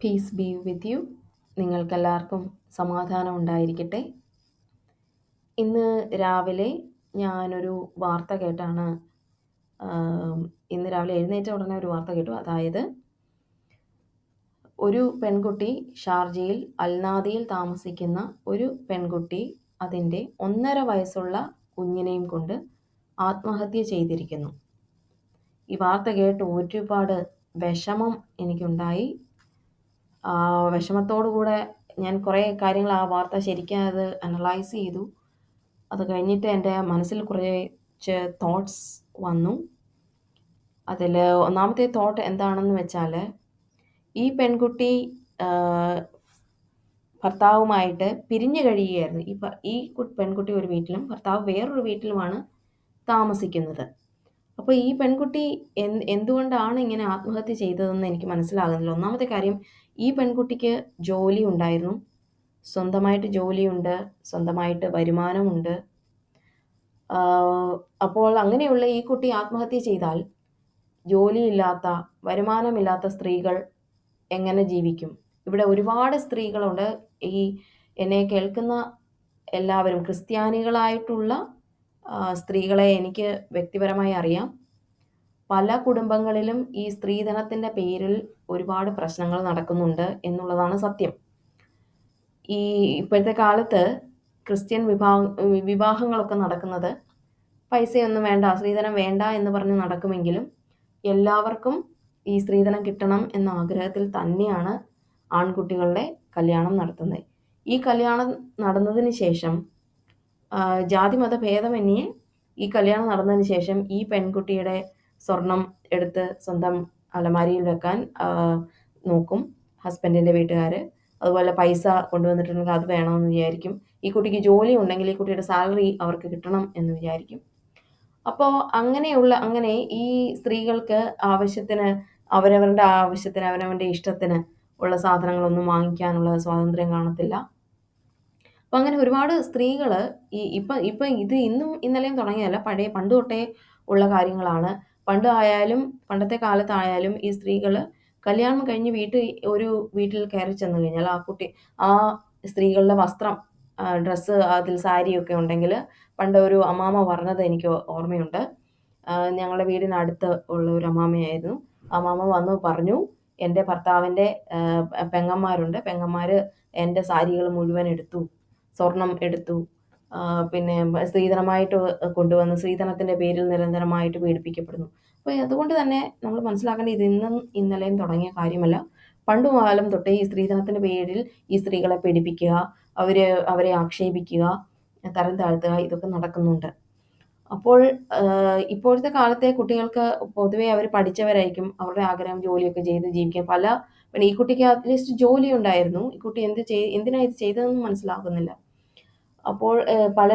Piece B with you നിങ്ങൾക്കെല്ലാവർക്കും സമാധാനം ഉണ്ടായിരിക്കട്ടെ. ഇന്ന് രാവിലെ ഞാനൊരു വാർത്ത കേട്ടാണ്. ഇന്ന് രാവിലെ എഴുന്നേറ്റ ഉടനെ ഒരു വാർത്ത കേട്ടു. അതായത് ഒരു പെൺകുട്ടി ഷാർജയിൽ അൽനാദിയിൽ താമസിക്കുന്ന ഒരു പെൺകുട്ടി അതിന്റെ ഒന്നര വയസ്സുള്ള കുഞ്ഞിനെയും കൊണ്ട് ആത്മഹത്യ ചെയ്തിരിക്കുന്നു. ഈ വാർത്ത കേട്ട് ഒരുപാട് വിഷമം എനിക്കുണ്ടായി. വിഷമത്തോടു കൂടെ ഞാൻ കുറേ കാര്യങ്ങൾ ആ വാർത്ത ശരിക്കും അത് അനലൈസ് ചെയ്തു. അത് കഴിഞ്ഞിട്ട് എന്റെ മനസ്സിൽ കുറച്ച് തോട്ട്സ് വന്നു. അതിൽ ഒന്നാമത്തെ തോട്ട് എന്താണെന്ന് വെച്ചാൽ ഈ പെൺകുട്ടി ഭർത്താവുമായിട്ട് പിരിഞ്ഞു കഴിയുകയായിരുന്നു. ഈ ഈ പെൺകുട്ടി ഒരു വീട്ടിലും ഭർത്താവ് വേറൊരു വീട്ടിലുമാണ് താമസിക്കുന്നത്. അപ്പോൾ ഈ പെൺകുട്ടി എന്ത് എന്തുകൊണ്ടാണ് ഇങ്ങനെ ആത്മഹത്യ ചെയ്തതെന്ന് എനിക്ക് മനസ്സിലാകുന്നില്ല. ഒന്നാമത്തെ കാര്യം ഈ പെൺകുട്ടിക്ക് ജോലി ഉണ്ടായിരുന്നു. സ്വന്തമായിട്ട് ജോലിയുണ്ട് സ്വന്തമായിട്ട് വരുമാനമുണ്ട്. അപ്പോൾ അങ്ങനെയുള്ള ഈ കുട്ടി ആത്മഹത്യ ചെയ്താൽ ജോലിയില്ലാത്ത വരുമാനമില്ലാത്ത സ്ത്രീകൾ എങ്ങനെ ജീവിക്കും? ഇവിടെ ഒരുപാട് സ്ത്രീകളുണ്ട്. ഈ എന്നെ കേൾക്കുന്ന എല്ലാവരും ക്രിസ്ത്യാനികളായിട്ടുള്ള സ്ത്രീകളെ എനിക്ക് വ്യക്തിപരമായി അറിയാം. പല കുടുംബങ്ങളിലും ഈ സ്ത്രീധനത്തിന്റെ പേരിൽ ഒരുപാട് പ്രശ്നങ്ങൾ നടക്കുന്നുണ്ട് എന്നുള്ളതാണ് സത്യം. ഈ ഇപ്പോഴത്തെ കാലത്ത് ക്രിസ്ത്യൻ വിഭാഗ വിവാഹങ്ങളൊക്കെ നടക്കുന്നത് പൈസയൊന്നും വേണ്ട സ്ത്രീധനം വേണ്ട എന്ന് പറഞ്ഞ് നടക്കുമെങ്കിലും എല്ലാവർക്കും ഈ സ്ത്രീധനം കിട്ടണം എന്ന ആഗ്രഹത്തിൽ തന്നെയാണ് ആൺകുട്ടികളുടെ കല്യാണം നടത്തുന്നത്. ഈ കല്യാണം നടന്നതിന് ശേഷം ജാതിമത ഭേദമന്യേ ഈ കല്യാണം നടന്നതിന് ശേഷം ഈ പെൺകുട്ടിയുടെ സ്വർണം എടുത്ത് സ്വന്തം അലമാരിയിൽ വെക്കാൻ നോക്കും ഹസ്ബൻഡിന്റെ വീട്ടുകാർ അതുപോലെ പൈസ കൊണ്ടുവന്നിട്ടുണ്ടെങ്കിൽ അത് വേണമെന്ന് വിചാരിക്കും. ഈ കുട്ടിക്ക് ജോലി ഉണ്ടെങ്കിൽ ഈ കുട്ടിയുടെ സാലറി അവർക്ക് കിട്ടണം എന്ന് വിചാരിക്കും. അപ്പോൾ അങ്ങനെയുള്ള അങ്ങനെ ഈ സ്ത്രീകൾക്ക് ആവശ്യത്തിന് അവരവരുടെ ആവശ്യത്തിന് അവരവരുടെ ഇഷ്ടത്തിന് ഉള്ള സാധനങ്ങളൊന്നും വാങ്ങിക്കാനുള്ള സ്വാതന്ത്ര്യം കാണത്തില്ല. അപ്പം അങ്ങനെ ഒരുപാട് സ്ത്രീകൾ ഈ ഇപ്പം ഇപ്പം ഇത് ഇന്നും ഇന്നലെയും തുടങ്ങിയതല്ല പഴയ പണ്ട് തൊട്ടേ ഉള്ള കാര്യങ്ങളാണ്. പണ്ട് ആയാലും പണ്ടത്തെ കാലത്തായാലും ഈ സ്ത്രീകൾ കല്യാണം കഴിഞ്ഞ് വീട്ടിൽ ഒരു വീട്ടിൽ കയറി ചെന്ന് കഴിഞ്ഞാൽ ആ കുട്ടി ആ സ്ത്രീകളുടെ വസ്ത്രം ഡ്രസ്സ് അതിൽ സാരിയൊക്കെ ഉണ്ടെങ്കിൽ പണ്ട് ഒരു അമ്മാമ്മ പറഞ്ഞത് എനിക്ക് ഓർമ്മയുണ്ട്. ഞങ്ങളുടെ വീടിനടുത്ത് ഉള്ള ഒരു അമ്മാമ്മയായിരുന്നു അമ്മാമ്മ വന്ന് പറഞ്ഞു എന്റെ ഭർത്താവിന്റെ പെങ്ങന്മാരുണ്ട്. പെങ്ങന്മാർ എന്റെ സാരികൾ മുഴുവൻ എടുത്തു. സ്വർണം എടുത്തു. പിന്നെ സ്ത്രീധനമായിട്ട് കൊണ്ടുവന്ന് സ്ത്രീധനത്തിന്റെ പേരിൽ നിരന്തരമായിട്ട് പീഡിപ്പിക്കപ്പെടുന്നു. അപ്പോൾ അതുകൊണ്ട് തന്നെ നമ്മൾ മനസ്സിലാക്കേണ്ട ഇത് ഇന്നും ഇന്നലെയും തുടങ്ങിയ കാര്യമല്ല. പണ്ടു കാലം തൊട്ടേ ഈ സ്ത്രീധനത്തിന്റെ പേരിൽ ഈ സ്ത്രീകളെ പീഡിപ്പിക്കുക അവർ അവരെ ആക്ഷേപിക്കുക തരം താഴ്ത്തുക ഇതൊക്കെ നടക്കുന്നുണ്ട്. അപ്പോൾ ഇപ്പോഴത്തെ കാലത്തെ കുട്ടികൾക്ക് പൊതുവേ അവർ പഠിച്ചവരായിരിക്കും. അവരുടെ ആഗ്രഹം ജോലിയൊക്കെ ചെയ്ത് ജീവിക്കാൻ. പല ഈ കുട്ടിക്ക് അറ്റ്ലീസ്റ്റ് ജോലി ഉണ്ടായിരുന്നു. ഈ കുട്ടി എന്ത് ചെയ് എന്തിനാ ഇത് ചെയ്തതെന്ന് മനസ്സിലാകുന്നില്ല. അപ്പോൾ പല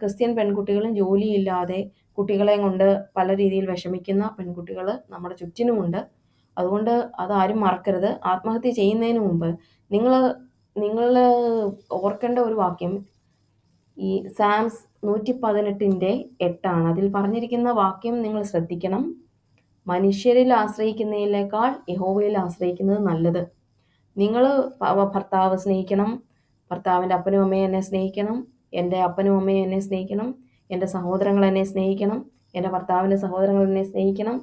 ക്രിസ്ത്യൻ പെൺകുട്ടികളും ജോലിയില്ലാതെ കുട്ടികളെയും കൊണ്ട് പല രീതിയിൽ വിഷമിക്കുന്ന പെൺകുട്ടികൾ നമ്മുടെ ചുറ്റിനുമുണ്ട്. അതുകൊണ്ട് അതാരും മറക്കരുത്. ആത്മഹത്യ ചെയ്യുന്നതിന് മുമ്പ് നിങ്ങൾ നിങ്ങൾ ഓർക്കേണ്ട ഒരു വാക്യം. ഈ സാംസ് നൂറ്റി പതിനെട്ടിന്റെ എട്ടാണ്. അതിൽ പറഞ്ഞിരിക്കുന്ന വാക്യം നിങ്ങൾ ശ്രദ്ധിക്കണം. മനുഷ്യരിൽ ആശ്രയിക്കുന്നതിനേക്കാൾ യഹോവയിൽ ആശ്രയിക്കുന്നത് നല്ലത്. നിങ്ങൾ ഭർത്താവ് സ്നേഹിക്കണം. ഭർത്താവിന്റെ അപ്പനും അമ്മയും എന്നെ സ്നേഹിക്കണം. എന്റെ അപ്പനും അമ്മയും എന്നെ സ്നേഹിക്കണം. എന്റെ സഹോദരങ്ങൾ എന്നെ സ്നേഹിക്കണം. എന്റെ ഭർത്താവിന്റെ സഹോദരങ്ങൾ എന്നെ സ്നേഹിക്കണം.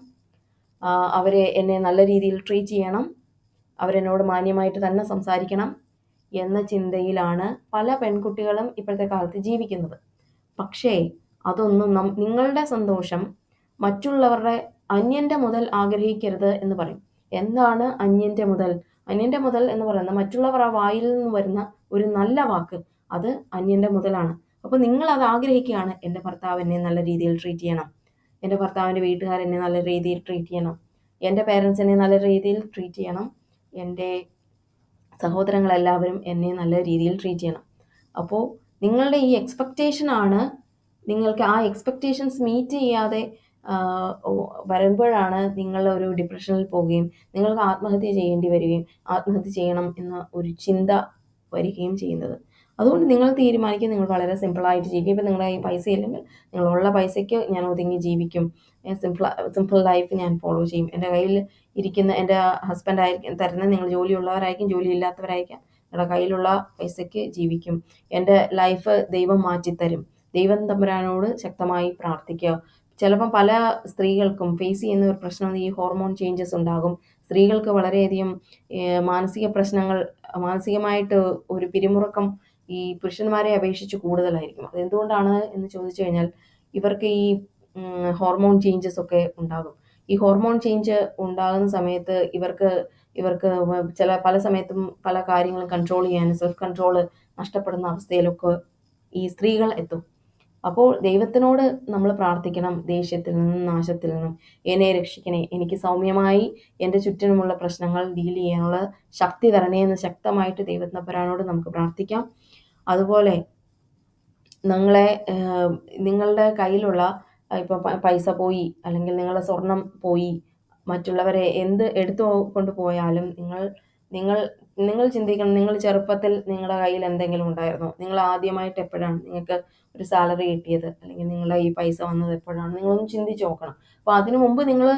അവരെ എന്നെ നല്ല രീതിയിൽ ട്രീറ്റ് ചെയ്യണം. അവരെന്നോട് മാന്യമായിട്ട് തന്നെ സംസാരിക്കണം എന്ന ചിന്തയിലാണ് പല പെൺകുട്ടികളും ഇപ്പോഴത്തെ കാലത്ത് ജീവിക്കുന്നത്. പക്ഷേ അതൊന്നും നം നിങ്ങളുടെ സന്തോഷം മറ്റുള്ളവരുടെ അന്യന്റെ മുതൽ ആഗ്രഹിക്കരുത് എന്ന് പറയും. എന്താണ് അന്യന്റെ മുതൽ? അന്യന്റെ മുതൽ എന്ന് പറയുന്നത് മറ്റുള്ളവർ ആ വായിൽ നിന്ന് വരുന്ന ഒരു നല്ല വാക്ക്. അത് അന്യന്റെ മുതലാണ്. അപ്പോൾ നിങ്ങൾ അത് ആഗ്രഹിക്കുകയാണ് എന്റെ ഭർത്താവ് എന്നെ നല്ല രീതിയിൽ ട്രീറ്റ് ചെയ്യണം. എന്റെ ഭർത്താവിന്റെ വീട്ടുകാർ എന്നെ നല്ല രീതിയിൽ ട്രീറ്റ് ചെയ്യണം. എന്റെ പേരൻസ് എന്നെ നല്ല രീതിയിൽ ട്രീറ്റ് ചെയ്യണം. എന്റെ സഹോദരങ്ങളെല്ലാവരും എന്നെ നല്ല രീതിയിൽ ട്രീറ്റ് ചെയ്യണം. അപ്പോൾ നിങ്ങളുടെ ഈ എക്സ്പെക്റ്റേഷൻ ആണ് നിങ്ങൾക്ക് ആ എക്സ്പെക്റ്റേഷൻസ് മീറ്റ് ചെയ്യാതെ വരുമ്പോഴാണ് നിങ്ങൾ ഒരു ഡിപ്രഷനിൽ പോവുകയും നിങ്ങൾക്ക് ആത്മഹത്യ ചെയ്യേണ്ടി വരികയും ആത്മഹത്യ ചെയ്യണം എന്ന ഒരു ചിന്ത വരികയും ചെയ്യുന്നത്. അതുകൊണ്ട് നിങ്ങൾ തീരുമാനിക്കും നിങ്ങൾ വളരെ സിമ്പിളായിട്ട് ജീവിക്കും ഇപ്പം നിങ്ങളുടെ കയ്യിൽ പൈസ ഇല്ലെങ്കിൽ നിങ്ങളുള്ള പൈസയ്ക്ക് ഞാൻ ഒതുങ്ങി ജീവിക്കും. സിമ്പിൾ സിമ്പിൾ ലൈഫ് ഞാൻ ഫോളോ ചെയ്യും. എന്റെ കയ്യിൽ ഇരിക്കുന്ന എന്റെ ഹസ്ബൻഡ് ആയിരിക്കും തരുന്ന നിങ്ങൾ ജോലിയുള്ളവരായിരിക്കും ജോലി ഇല്ലാത്തവരായിരിക്കാം നിങ്ങളുടെ കയ്യിലുള്ള പൈസയ്ക്ക് ജീവിക്കും. എന്റെ ലൈഫ് ദൈവം മാറ്റിത്തരും. ദൈവം തമ്പുരാനോട് ശക്തമായി പ്രാർത്ഥിക്കുക. ചിലപ്പം പല സ്ത്രീകൾക്കും ഫേസ് ചെയ്യുന്ന ഒരു പ്രശ്നം ഈ ഹോർമോൺ ചേഞ്ചസ് ഉണ്ടാകും. സ്ത്രീകൾക്ക് വളരെയധികം മാനസിക പ്രശ്നങ്ങൾ മാനസികമായിട്ട് ഒരു പിരിമുറുക്കം ഈ പുരുഷന്മാരെ അപേക്ഷിച്ച് കൂടുതലായിരിക്കും. അതെന്തുകൊണ്ടാണ് എന്ന് ചോദിച്ചു കഴിഞ്ഞാൽ ഇവർക്ക് ഈ ഹോർമോൺ ചേഞ്ചസ് ഒക്കെ ഉണ്ടാകും. ഈ ഹോർമോൺ ചേഞ്ച് ഉണ്ടാകുന്ന സമയത്ത് ഇവർക്ക് ഇവർക്ക് ചില പല സമയത്തും പല കാര്യങ്ങളും കൺട്രോൾ ചെയ്യാനും സെൽഫ് കൺട്രോൾ നഷ്ടപ്പെടുന്ന അവസ്ഥയിലൊക്കെ ഈ സ്ത്രീകൾ എത്തും. അപ്പോൾ ദൈവത്തിനോട് നമ്മൾ പ്രാർത്ഥിക്കണം. ദേഷ്യത്തിൽ നിന്നും നാശത്തിൽ നിന്നും. എന്നെ രക്ഷിക്കണേ. എനിക്ക് സൗമ്യമായി എന്റെ ചുറ്റിനുമുള്ള പ്രശ്നങ്ങൾ ഡീൽ ചെയ്യാനുള്ള ശക്തി തരണേ എന്ന് ശക്തമായിട്ട് ദൈവത്തിനപ്പുരാനോട് നമുക്ക് പ്രാർത്ഥിക്കാം. അതുപോലെ നിങ്ങളെ നിങ്ങളുടെ കയ്യിലുള്ള ഇപ്പോൾ പൈസ പോയി അല്ലെങ്കിൽ നിങ്ങളുടെ സ്വർണം പോയി മറ്റുള്ളവരെ എന്ത് എടുത്തു കൊണ്ടുപോയാലും നിങ്ങൾ നിങ്ങൾ നിങ്ങൾ ചിന്തിക്കണം നിങ്ങൾ ചെറുപ്പത്തിൽ നിങ്ങളുടെ കയ്യിൽ എന്തെങ്കിലും ഉണ്ടായിരുന്നോ. നിങ്ങൾ ആദ്യമായിട്ട് എപ്പോഴാണ് നിങ്ങൾക്ക് ഒരു സാലറി കിട്ടിയത്? അല്ലെങ്കിൽ നിങ്ങളുടെ ഈ പൈസ വന്നത് എപ്പോഴാണ്? നിങ്ങളൊന്ന് ചിന്തിച്ച് നോക്കണം. അപ്പോൾ അതിനു മുമ്പ് നിങ്ങൾ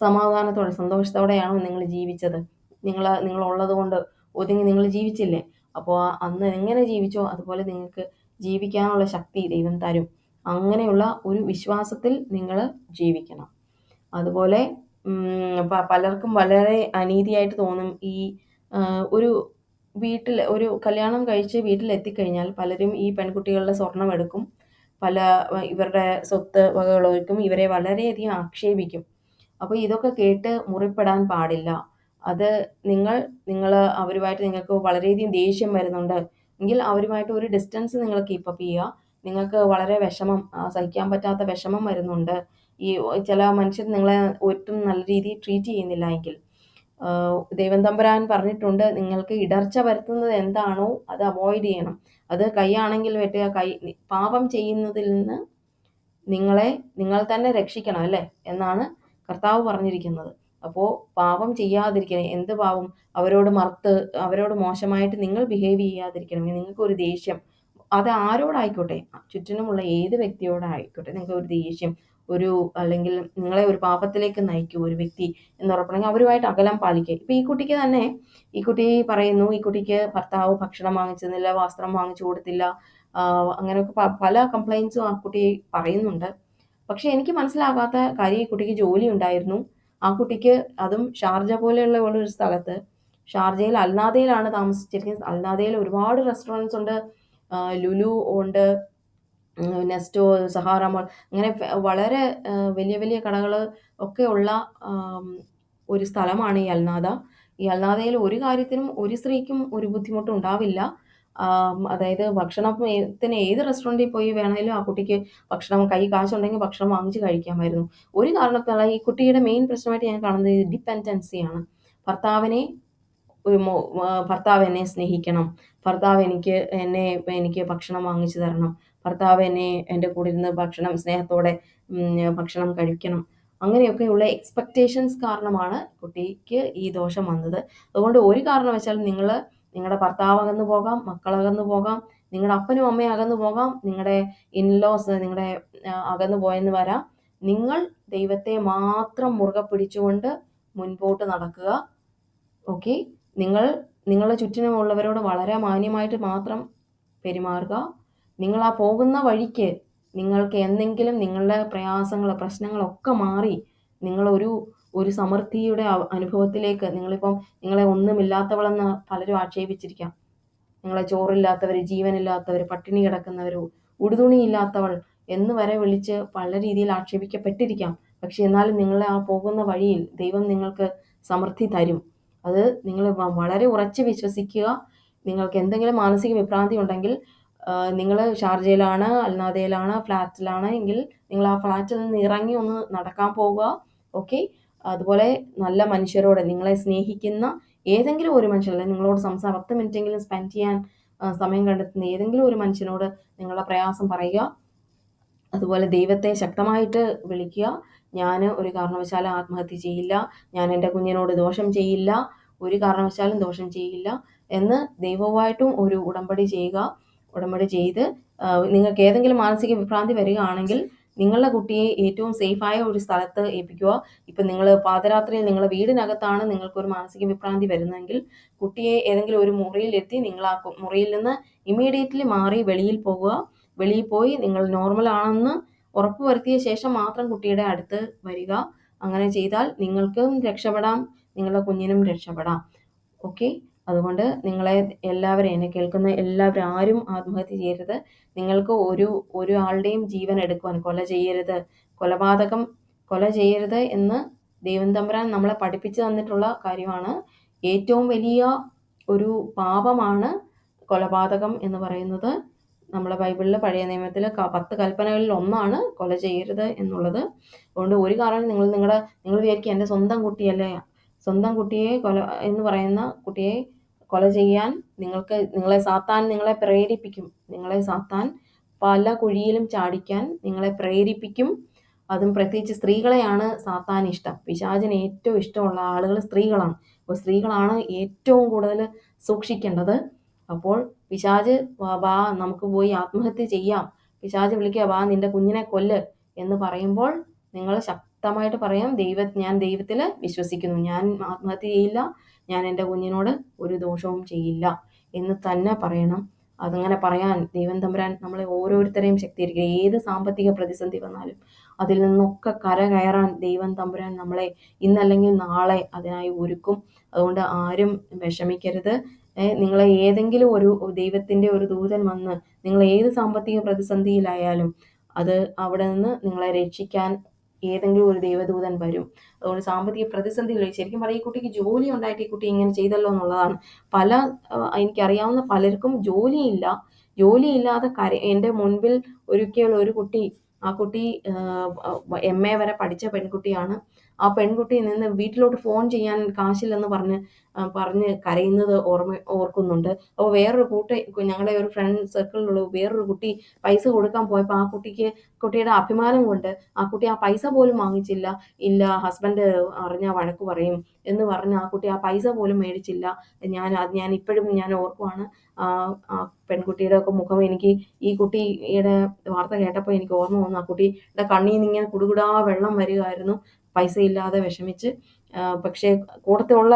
സമാധാനത്തോടെ സന്തോഷത്തോടെയാണോ നിങ്ങൾ ജീവിച്ചത്? നിങ്ങൾ നിങ്ങളുള്ളത് കൊണ്ട് ഒതുങ്ങി നിങ്ങൾ ജീവിച്ചില്ലേ? അപ്പോൾ അന്ന് എങ്ങനെ ജീവിച്ചോ അതുപോലെ നിങ്ങൾക്ക് ജീവിക്കാനുള്ള ശക്തി ദൈവം തരും. അങ്ങനെയുള്ള ഒരു വിശ്വാസത്തിൽ നിങ്ങൾ ജീവിക്കണം. അതുപോലെ പലർക്കും വളരെ അനീതിയായിട്ട് തോന്നും ഈ ഒരു വീട്ടിൽ ഒരു കല്യാണം കഴിച്ച് വീട്ടിലെത്തിക്കഴിഞ്ഞാൽ പലരും ഈ പെൺകുട്ടികളുടെ സ്വർണം എടുക്കും. പല ഇവരുടെ സ്വത്ത് വകകളൊരുക്കും ഇവരെ വളരെയധികം ആക്ഷേപിക്കും. അപ്പോൾ ഇതൊക്കെ കേട്ട് മുറിപ്പെടാൻ പാടില്ല. അത് നിങ്ങൾ നിങ്ങൾ അവരുമായിട്ട് നിങ്ങൾക്ക് വളരെയധികം ദേഷ്യം വരുന്നുണ്ട് എങ്കിൽ അവരുമായിട്ട് ഒരു ഡിസ്റ്റൻസ് നിങ്ങൾ കീപ്പപ്പ് ചെയ്യുക. നിങ്ങൾക്ക് വളരെ വിഷമം സഹിക്കാൻ പറ്റാത്ത വിഷമം വരുന്നുണ്ട്. ഈ ചില മനുഷ്യർ നിങ്ങളെ ഒട്ടും നല്ല രീതിയിൽ ട്രീറ്റ് ചെയ്യുന്നില്ല എങ്കിൽ. ദൈവം പറഞ്ഞിട്ടുണ്ട് നിങ്ങൾക്ക് ഇടർച്ച വരുത്തുന്നത് എന്താണോ അത് അവോയ്ഡ് ചെയ്യണം. അത് കൈയാണെങ്കിൽ വെട്ടുക കൈ പാപം ചെയ്യുന്നതിൽ നിന്ന് നിങ്ങളെ നിങ്ങൾ തന്നെ രക്ഷിക്കണം അല്ലേ? എന്നാണ് കർത്താവ് പറഞ്ഞിരിക്കുന്നത്. അപ്പോൾ പാപം ചെയ്യാതിരിക്കണം എന്ത് പാപം? അവരോട് മറുത്ത് അവരോട് മോശമായിട്ട് നിങ്ങൾ ബിഹേവ് ചെയ്യാതിരിക്കണം. നിങ്ങൾക്ക് ഒരു ദേഷ്യം. അത് ആരോടായിക്കോട്ടെ? ചുറ്റിനുമുള്ള ഏത് വ്യക്തിയോടായിക്കോട്ടെ? നിങ്ങൾക്ക് ഒരു ദേഷ്യം ഒരു അല്ലെങ്കിൽ നിങ്ങളെ ഒരു പാപത്തിലേക്ക് നയിക്കും ഒരു വ്യക്തി എന്ന് ഉറപ്പണമെങ്കിൽ അവരുമായിട്ട് അകലം പാലിക്കുക. ഇപ്പം ഈ കുട്ടിക്ക് തന്നെ ഈ കുട്ടി പറയുന്നു ഈ കുട്ടിക്ക് ഭർത്താവ് ഭക്ഷണം വാങ്ങിച്ചെന്നില്ല വസ്ത്രം വാങ്ങിച്ചു കൊടുത്തില്ല അങ്ങനെയൊക്കെ പല കംപ്ലൈൻസും ആ കുട്ടി പറയുന്നുണ്ട്. പക്ഷേ എനിക്ക് മനസ്സിലാകാത്ത കാര്യം ഈ കുട്ടിക്ക് ജോലി ഉണ്ടായിരുന്നു. ആ കുട്ടിക്ക് അതും ഷാർജ പോലെയുള്ള ഒരു സ്ഥലത്ത് ഷാർജയിൽ അൽനാദയിലാണ് താമസിച്ചിരിക്കുന്നത്. അൽനാദയിൽ ഒരുപാട് റെസ്റ്റോറന്റ്സ് ഉണ്ട് ലുലു ഉണ്ട് നെസ്റ്റോ സഹാറ അങ്ങനെ വളരെ വലിയ വലിയ കടകൾ ഒക്കെ ഉള്ള ഒരു സ്ഥലമാണ് ഈ അൽനാദ ഈ അൽനാദയിൽ ഒരു കാര്യത്തിനും ഒരു സ്ത്രീക്കും ഒരു ബുദ്ധിമുട്ടും ഉണ്ടാവില്ല. അതായത് ഭക്ഷണത്തിന് ഏത് റെസ്റ്റോറന്റിൽ പോയി വേണമെങ്കിലും ആ കുട്ടിക്ക് ഭക്ഷണം കൈ കാശുണ്ടെങ്കിൽ ഭക്ഷണം വാങ്ങിച്ച് കഴിക്കാമായിരുന്നു. ഒരു കാരണത്താൽ ഈ കുട്ടിയുടെ മെയിൻ പ്രശ്നമായിട്ട് ഞാൻ കാണുന്നത് ഡിപ്പെൻഡൻസിയാണ് ഭർത്താവിനെ ഒരു ഭർത്താവ് എന്നെ സ്നേഹിക്കണം. ഭർത്താവ് എനിക്ക് എന്നെ എനിക്ക് ഭക്ഷണം വാങ്ങിച്ചു തരണം. ഭർത്താവ് എന്നെ എന്റെ കൂടെ ഇരുന്ന് ഭക്ഷണം സ്നേഹത്തോടെ ഭക്ഷണം കഴിക്കണം. അങ്ങനെയൊക്കെയുള്ള എക്സ്പെക്റ്റേഷൻസ് കാരണമാണ് കുട്ടിക്ക് ഈ ദോഷം വന്നത്. അതുകൊണ്ട് ഒരു കാരണം വെച്ചാൽ നിങ്ങൾ നിങ്ങളുടെ ഭർത്താവ് അകന്നു പോകാം മക്കളകന്നു പോകാം നിങ്ങളുടെ അപ്പനും അമ്മയും അകന്നു പോകാം നിങ്ങളുടെ ഇൻലോസ് നിങ്ങളുടെ അകന്നു പോയെന്ന് വരാം. നിങ്ങൾ ദൈവത്തെ മാത്രം മുറുകെ പിടിച്ചുകൊണ്ട് മുൻപോട്ട് നടക്കുക. ഓക്കെ നിങ്ങൾ നിങ്ങളുടെ ചുറ്റിനുമുള്ളവരോട് വളരെ മാന്യമായിട്ട് മാത്രം പെരുമാറുക. നിങ്ങൾ ആ പോകുന്ന വഴിക്ക് നിങ്ങൾക്ക് എന്തെങ്കിലും നിങ്ങളുടെ പ്രയാസങ്ങൾ പ്രശ്നങ്ങളൊക്കെ മാറി നിങ്ങളൊരു ഒരു സമൃദ്ധിയുടെ അനുഭവത്തിലേക്ക് നിങ്ങളിപ്പം നിങ്ങളെ ഒന്നുമില്ലാത്തവളെന്ന് പലരും ആക്ഷേപിച്ചിരിക്കാം. നിങ്ങളെ ചോറില്ലാത്തവർ ജീവനില്ലാത്തവർ പട്ടിണി കിടക്കുന്നവർ ഉടുതുണിയില്ലാത്തവൾ എന്ന് വരെ വിളിച്ച് പല രീതിയിൽ ആക്ഷേപിക്കപ്പെട്ടിരിക്കാം. പക്ഷെ എന്നാലും നിങ്ങളെ ആ പോകുന്ന വഴിയിൽ ദൈവം നിങ്ങൾക്ക് സമൃദ്ധി തരും. അത് നിങ്ങൾ വളരെ ഉറച്ച് വിശ്വസിക്കുക. നിങ്ങൾക്ക് എന്തെങ്കിലും മാനസിക വിഭ്രാന്തി ഉണ്ടെങ്കിൽ നിങ്ങൾ ഷാർജയിലാണ് അൽനാദയിലാണ് ഫ്ലാറ്റിലാണ് എങ്കിൽ നിങ്ങൾ ആ ഫ്ലാറ്റിൽ നിന്ന് ഇറങ്ങി ഒന്ന് നടക്കാൻ പോവുക ഓക്കെ അതുപോലെ നല്ല മനുഷ്യരോട് നിങ്ങളെ സ്നേഹിക്കുന്ന ഏതെങ്കിലും ഒരു മനുഷ്യൻ നിങ്ങളോട് സംസാരം പത്ത് മിനിറ്റെങ്കിലും സ്പെൻഡ് ചെയ്യാൻ സമയം കണ്ടെത്തുന്ന ഏതെങ്കിലും ഒരു മനുഷ്യനോട് നിങ്ങളുടെ പ്രയാസം പറയുക. അതുപോലെ ദൈവത്തെ ശക്തമായിട്ട് വിളിക്കുക. ഞാൻ ഒരു കാരണവശാലും ആത്മഹത്യ ചെയ്യില്ല. ഞാൻ എന്റെ കുഞ്ഞിനോട് ദോഷം ചെയ്യില്ല. ഒരു കാരണവശാലും ദോഷം ചെയ്യില്ല എന്ന് ദൈവവുമായിട്ടും ഒരു ഉടമ്പടി ചെയ്യുക. ഉടമ്പടി ചെയ്ത് നിങ്ങൾക്ക് ഏതെങ്കിലും മാനസിക വിഭ്രാന്തി വരികയാണെങ്കിൽ നിങ്ങളുടെ കുട്ടിയെ ഏറ്റവും സേഫായ ഒരു സ്ഥലത്ത് ഏൽപ്പിക്കുക. ഇപ്പം നിങ്ങൾ പാതരാത്രിയിൽ നിങ്ങളുടെ വീടിനകത്താണ് നിങ്ങൾക്കൊരു മാനസിക വിഭ്രാന്തി വരുന്നതെങ്കിൽ കുട്ടിയെ ഏതെങ്കിലും ഒരു മുറിയിലെത്തി നിങ്ങൾ ആ മുറിയിൽ നിന്ന് ഇമ്മീഡിയറ്റ്ലി മാറി വെളിയിൽ പോകുക. വെളിയിൽ പോയി നിങ്ങൾ നോർമൽ ആണെന്ന് ഉറപ്പുവരുത്തിയ ശേഷം മാത്രം കുട്ടിയുടെ അടുത്ത് വരിക. അങ്ങനെ ചെയ്താൽ നിങ്ങൾക്കും രക്ഷപ്പെടാം നിങ്ങളുടെ കുഞ്ഞിനും രക്ഷപ്പെടാം. ഓക്കെ അതുകൊണ്ട് നിങ്ങളെ എല്ലാവരും എന്നെ കേൾക്കുന്ന എല്ലാവരും ആരും ആത്മഹത്യ ചെയ്യരുത്. നിങ്ങൾക്ക് ഒരു ഒരാളുടെയും ജീവൻ എടുക്കുവാൻ കൊല ചെയ്യരുത്. കൊലപാതകം കൊല ചെയ്യരുത് എന്ന് ദൈവം തമ്പുരാൻ നമ്മളെ പഠിപ്പിച്ചു തന്നിട്ടുള്ള കാര്യമാണ്. ഏറ്റവും വലിയ ഒരു പാപമാണ് കൊലപാതകം എന്ന് പറയുന്നത്. നമ്മളെ ബൈബിളിൽ പഴയ നിയമത്തിൽ പത്ത് കൽപ്പനകളിൽ ഒന്നാണ് കൊല ചെയ്യരുത് എന്നുള്ളത്. അതുകൊണ്ട് ഒരു കാരണം നിങ്ങൾ നിങ്ങളുടെ നിങ്ങൾ വിചാരിക്കുക എന്റെ സ്വന്തം കുട്ടിയല്ലേ സ്വന്തം കുട്ടിയെ കൊല എന്ന് പറയുന്ന കുട്ടിയെ കൊല ചെയ്യാൻ നിങ്ങൾക്ക് നിങ്ങളെ സാത്താൻ നിങ്ങളെ പ്രേരിപ്പിക്കും. നിങ്ങളെ സാത്താൻ പല കുഴിയിലും ചാടിക്കാൻ നിങ്ങളെ പ്രേരിപ്പിക്കും. അതും പ്രത്യേകിച്ച് സ്ത്രീകളെയാണ് സാത്താൻ ഇഷ്ടം. പിശാചിന് ഏറ്റവും ഇഷ്ടമുള്ള ആളുകൾ സ്ത്രീകളാണ്. അപ്പോൾ സ്ത്രീകളാണ് ഏറ്റവും കൂടുതൽ സൂക്ഷിക്കേണ്ടത്. അപ്പോൾ പിശാജ് വാ നമുക്ക് പോയി ആത്മഹത്യ ചെയ്യാം. പിശാജ് വിളിക്കുക വാ നിന്റെ കുഞ്ഞിനെ കൊല്ല് എന്ന് പറയുമ്പോൾ നിങ്ങൾ ശക്തമായിട്ട് പറയാം. ദൈവ ഞാൻ ദൈവത്തിൽ വിശ്വസിക്കുന്നു. ഞാൻ ആത്മഹത്യ ചെയ്യില്ല. ഞാൻ എന്റെ കുഞ്ഞിനോട് ഒരു ദോഷവും ചെയ്യില്ല എന്ന് തന്നെ പറയണം. അതങ്ങനെ പറയാൻ ദൈവം തമ്പുരാൻ നമ്മളെ ഓരോരുത്തരെയും ശക്തീകരിക്കുക. ഏത് സാമ്പത്തിക പ്രതിസന്ധി വന്നാലും അതിൽ നിന്നൊക്കെ കര കയറാൻ ദൈവം തമ്പുരാൻ നമ്മളെ ഇന്നല്ലെങ്കിൽ നാളെ അതിനായി ഒരുക്കും. അതുകൊണ്ട് ആരും വിഷമിക്കരുത്. നിങ്ങളെ ഏതെങ്കിലും ഒരു ദൈവത്തിന്റെ ഒരു ദൂതൻ വന്ന് നിങ്ങൾ ഏത് സാമ്പത്തിക പ്രതിസന്ധിയിലായാലും അത് അവിടെ നിന്ന് നിങ്ങളെ രക്ഷിക്കാൻ ഏതെങ്കിലും ഒരു ദേവദൂതൻ വരും. അതുകൊണ്ട് സാമ്പത്തിക പ്രതിസന്ധികൾ ശരിക്കും പറയും ഈ കുട്ടിക്ക് ജോലി ഉണ്ടായിട്ട് ഈ കുട്ടി ഇങ്ങനെ ചെയ്തല്ലോ എന്നുള്ളതാണ്. പല എനിക്കറിയാവുന്ന പലർക്കും ജോലിയില്ല. ജോലിയില്ലാതെ കര എന്റെ മുൻപിൽ ഒരുക്കിയുള്ള ഒരു കുട്ടി ആ കുട്ടി എം എ വരെ പഠിച്ച പെൺകുട്ടിയാണ്. ആ പെൺകുട്ടി നിന്ന് വീട്ടിലോട്ട് ഫോൺ ചെയ്യാൻ കാശില്ലെന്ന് പറഞ്ഞ് പറഞ്ഞ് കരയുന്നത് ഓർമ്മ ഓർക്കുന്നുണ്ട്. അപ്പോൾ വേറൊരു കൂട്ട ഞങ്ങളുടെ ഒരു ഫ്രണ്ട് സർക്കിളിലുള്ള വേറൊരു കുട്ടി പൈസ കൊടുക്കാൻ പോയപ്പോൾ ആ കുട്ടിക്ക് കുട്ടിയുടെ അഭിമാനം കൊണ്ട് ആ കുട്ടി ആ പൈസ പോലും വാങ്ങിച്ചില്ല. ഇല്ല ഹസ്ബൻഡ് അറിഞ്ഞാൽ വഴക്ക് പറയും എന്ന് പറഞ്ഞ് ആ കുട്ടി ആ പൈസ പോലും മേടിച്ചില്ല. ഞാൻ അത് ഞാൻ ഇപ്പോഴും ഞാൻ ഓർക്കുവാണ്. ആ പെൺകുട്ടിയുടെ ഒക്കെ മുഖം എനിക്ക് ഈ കുട്ടിയുടെ വാർത്ത കേട്ടപ്പോൾ എനിക്ക് ഓർമ്മ വന്നു. ആ കുട്ടിയുടെ കണ്ണിൽ നിന്ന് ഇങ്ങനെ കുടുകുടാ വെള്ളം വരികയായിരുന്നു. പൈസ ഇല്ലാതെ വിഷമിച്ച് പക്ഷേ കൂടത്തെ ഉള്ള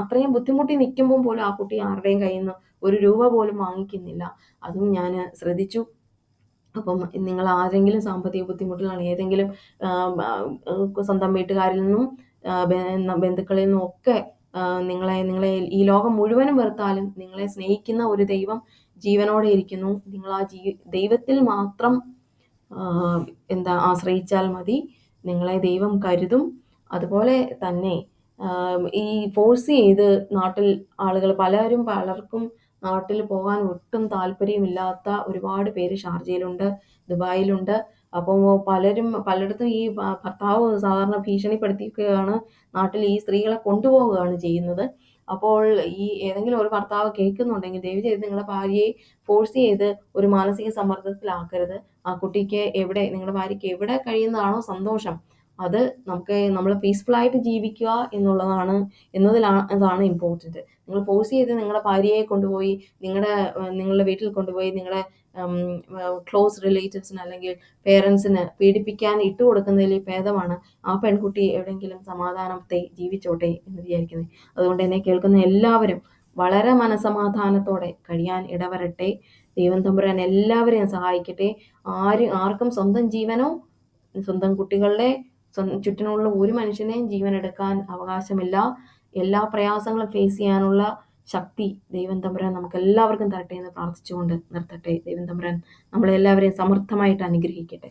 അത്രയും ബുദ്ധിമുട്ടി നിൽക്കുമ്പോൾ പോലും ആ കുട്ടി ആരുടെയും കയ്യിൽ നിന്ന് ഒരു രൂപ പോലും വാങ്ങിക്കുന്നില്ല. അതും ഞാൻ ശ്രദ്ധിച്ചു. അപ്പം നിങ്ങൾ ആരെങ്കിലും സാമ്പത്തിക ബുദ്ധിമുട്ടിലാണ് ഏതെങ്കിലും സ്വന്തം വീട്ടുകാരിൽ നിന്നും ബന്ധുക്കളിൽ നിന്നും ഒക്കെ നിങ്ങളെ നിങ്ങളെ ഈ ലോകം മുഴുവനും വെറുത്താലും നിങ്ങളെ സ്നേഹിക്കുന്ന ഒരു ദൈവം ജീവനോടെ ഇരിക്കുന്നു. നിങ്ങൾ ആ ജീ ദൈവത്തിൽ മാത്രം എന്താ ആശ്രയിച്ചാൽ മതി. നിങ്ങളെ ദൈവം കരുതും. അതുപോലെ തന്നെ ഈ ഫോഴ്സ് ചെയ്ത് നാട്ടിൽ ആളുകൾ പലരും പലർക്കും നാട്ടിൽ പോകാൻ ഒട്ടും താല്പര്യമില്ലാത്ത ഒരുപാട് പേര് ഷാർജയിലുണ്ട് ദുബായിലുണ്ട്. അപ്പോൾ പലരും പലയിടത്തും ഈ ഭർത്താവ് സാധാരണ ഭീഷണിപ്പെടുത്തിയൊക്കെയാണ് നാട്ടിൽ ഈ സ്ത്രീകളെ കൊണ്ടുപോവുകയാണ് ചെയ്യുന്നത്. അപ്പോൾ ഈ ഏതെങ്കിലും ഒരു ഭർത്താവ് കേൾക്കുന്നുണ്ടെങ്കിൽ ദയവ് ചെയ്ത് നിങ്ങളുടെ ഭാര്യയെ ഫോഴ്സ് ചെയ്ത് ഒരു മാനസിക സമ്മർദ്ദത്തിലാക്കരുത്. ആ കുട്ടിക്ക് എവിടെ നിങ്ങളുടെ ഭാര്യയ്ക്ക് എവിടെ കഴിയുന്നതാണോ സന്തോഷം. അത് നമുക്ക് നമ്മൾ പീസ്ഫുൾ ആയിട്ട് ജീവിക്കുക എന്നുള്ളതാണ് എന്നതിലാണ് അതാണ് ഇമ്പോർട്ടന്റ് നിങ്ങൾ ഫോഴ്സ് ചെയ്ത് നിങ്ങളുടെ ഭാര്യയെ കൊണ്ടുപോയി നിങ്ങളുടെ നിങ്ങളുടെ വീട്ടിൽ കൊണ്ടുപോയി നിങ്ങളുടെ ക്ലോസ് റിലേറ്റീവ്സിന് അല്ലെങ്കിൽ പേരൻസിന് പീഡിപ്പിക്കാൻ ഇട്ടു കൊടുക്കുന്നതിൽ ഭേദമാണ് ആ പെൺകുട്ടി എവിടെയെങ്കിലും സമാധാനത്തെ ജീവിച്ചോട്ടെ എന്ന് വിചാരിക്കുന്നത്. അതുകൊണ്ട് എന്നെ കേൾക്കുന്ന എല്ലാവരും വളരെ മനസമാധാനത്തോടെ കഴിയാൻ ഇടവരട്ടെ. ദൈവം തമ്പുരാൻ എല്ലാവരെയും സഹായിക്കട്ടെ. ആരും ആർക്കും സ്വന്തം ജീവനോ സ്വന്തം കുട്ടികളുടെ ചുറ്റിനുള്ള ഒരു മനുഷ്യനെയും ജീവൻ എടുക്കാൻ അവകാശമില്ല. എല്ലാ പ്രയാസങ്ങളും ഫേസ് ചെയ്യാനുള്ള ശക്തി ദൈവം തമ്പുരാൻ നമുക്ക് എല്ലാവർക്കും തരട്ടെ എന്ന് പ്രാർത്ഥിച്ചുകൊണ്ട് നിർത്തട്ടെ. ദൈവം തമ്പുരാൻ നമ്മളെല്ലാവരെയും സമർത്ഥമായിട്ട് അനുഗ്രഹിക്കട്ടെ.